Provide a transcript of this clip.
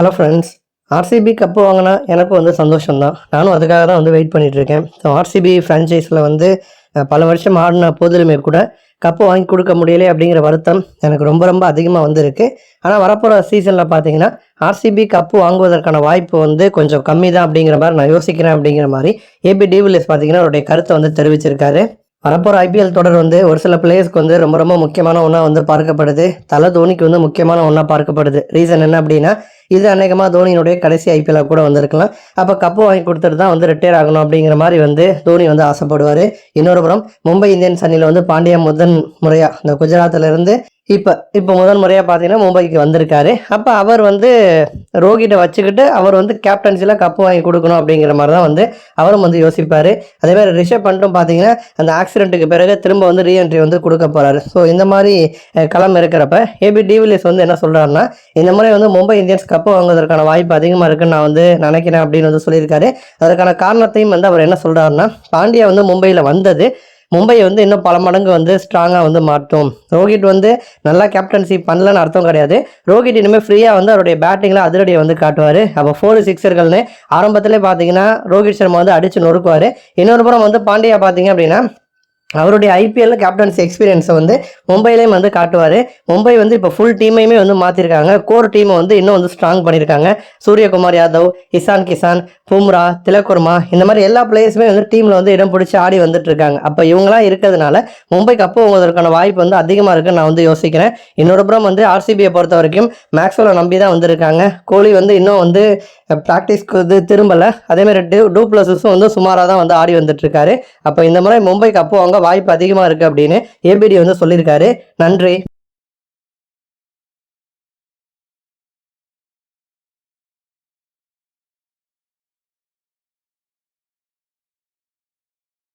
Hello friends RCB cup வாங்கினா எனக்கும் வந்து சந்தோஷம்தான். நானும் அதுக்காக தான் வந்து வெயிட் பண்ணிட்டு இருக்கேன் ஸோ ஆர்சிபி ஃப்ரான்ச்சைஸில் வந்து பல வருஷம் ஆடின போதிலுமே கூட கப்பு வாங்கி கொடுக்க முடியலை அப்படிங்கிற வருத்தம் எனக்கு ரொம்ப ரொம்ப அதிகமாக வந்திருக்கு. ஆனால் வரப்போகிற சீசனில் பார்த்தீங்கன்னா ஆர்சிபி கப்பு வாங்குவதற்கான வாய்ப்பு வந்து கொஞ்சம் கம்மி தான் அப்படிங்கிற மாதிரி நான் யோசிக்கிறேன் அப்படிங்கிற மாதிரி ஏபி டிவிலியர்ஸ் பார்த்தீங்கன்னா அவருடைய கருத்தை வந்து தெரிவிச்சிருக்காரு. வரப்போகிற ஐபிஎல் தொடர் வந்து ஒரு சில பிளேயர்ஸ்க்கு வந்து ரொம்ப ரொம்ப முக்கியமான ஒன்றா வந்து பார்க்கப்படுது. தலை தோனிக்கு வந்து முக்கியமான ஒன்றா பார்க்கப்படுது. ரீசன் என்ன அப்படின்னா இது அநேகமாக தோனியினுடைய கடைசி ஐபிஎல்லாக கூட வந்திருக்கலாம். அப்போ கப்பு வாங்கி கொடுத்துட்டு தான் வந்து ரிட்டையர் ஆகணும் அப்படிங்கிற மாதிரி வந்து தோனி வந்து ஆசைப்படுவார். இன்னொரு புறம் மும்பை இந்தியன்ஸ் அணியில் வந்து பாண்டியா முதன் முறையாக இந்த குஜராத்திலிருந்து இப்போ இப்போ முதல் முறையாக பார்த்தீங்கன்னா மும்பைக்கு வந்திருக்காரு. அப்போ அவர் வந்து ரோகிட்ட வச்சுக்கிட்டு அவர் வந்து கேப்டன்சியில் கப்பு வாங்கி கொடுக்கணும் அப்படிங்கிற மாதிரி தான் வந்து அவரும் வந்து யோசிப்பார். அதே மாதிரி ரிஷப் பண்ணிட்டும் பார்த்தீங்கன்னா அந்த ஆக்சிடென்ட்டுக்கு பிறகு திரும்ப வந்து ரீஎன்ட்ரி வந்து கொடுக்க போகிறாரு ஸோ இந்த மாதிரி களம் இருக்கிறப்ப ஏபி டிவிலியர்ஸ் வந்து என்ன சொல்கிறாருன்னா இந்த முறை வந்து மும்பை இந்தியன்ஸ் கப்பு வாங்குவதற்கான வாய்ப்பு அதிகமாக இருக்குன்னு நான் வந்து நினைக்கிறேன் அப்படின்னு வந்து சொல்லியிருக்காரு. அதற்கான காரணத்தையும் வந்து அவர் என்ன சொல்கிறாருன்னா பாண்டியா வந்து மும்பையில் வந்தது. மும்பையை வந்து இன்னும் பல மடங்கு வந்து ஸ்ட்ராங்காக வந்து மாற்றும். ரோஹித் வந்து நல்லா கேப்டன்சி பண்ணலன்னு அர்த்தம் கிடையாது. ரோஹித் இனிமேல் ஃப்ரீயாக வந்து அவருடைய பேட்டிங்கில் அதிரடியை வந்து காட்டுவார். அப்போ ஃபோர் சிக்ஸர்கள்னு ஆரம்பத்திலே பார்த்தீங்கன்னா ரோஹித் சர்மா வந்து அடித்து நொறுக்குவார். இன்னொரு புறம் வந்து பாண்டியா பார்த்தீங்க அப்படின்னா அவருடைய ஐபிஎல்ல கேப்டன்சி எக்ஸ்பீரியன்ஸை வந்து மும்பையிலையும் வந்து காட்டுவார். மும்பை வந்து இப்போ ஃபுல் டீமையுமே வந்து மாற்றிருக்காங்க கோர் டீமை வந்து இன்னும் வந்து ஸ்ட்ராங் பண்ணியிருக்காங்க சூரியகுமார் யாதவ் இசான் கிசான் பும்ரா திலக்குர்மா இந்த மாதிரி எல்லா பிளேயர்ஸுமே வந்து டீமில் வந்து இடம் பிடிச்சி ஆடி வந்துட்டு இருக்காங்க அப்போ இவங்களாம் இருக்கிறதுனால மும்பை கப்பு உங்களுக்கான வாய்ப்பு வந்து அதிகமாக இருக்குன்னு நான் வந்து யோசிக்கிறேன். இன்னொரு புறம் வந்து ஆர்சிபியை பொறுத்த வரைக்கும் மேக்ஸ்வெலை நம்பி தான் வந்திருக்காங்க கோலி வந்து இன்னும் வந்து ப்ராக்டிஸ்க்கு வந்து திரும்பலை. அதேமாதிரி டூ டூ ப்ளஸஸும் வந்து சுமாராக தான் வந்து ஆடி வந்துட்டு இருக்காரு அப்போ இந்த முறை மும்பை கப்பு அவங்க வாய்ப்பு அதிகமாக இருக்குது அப்படின்னு ஏபிடி வந்து சொல்லியிருக்காரு. நன்றி.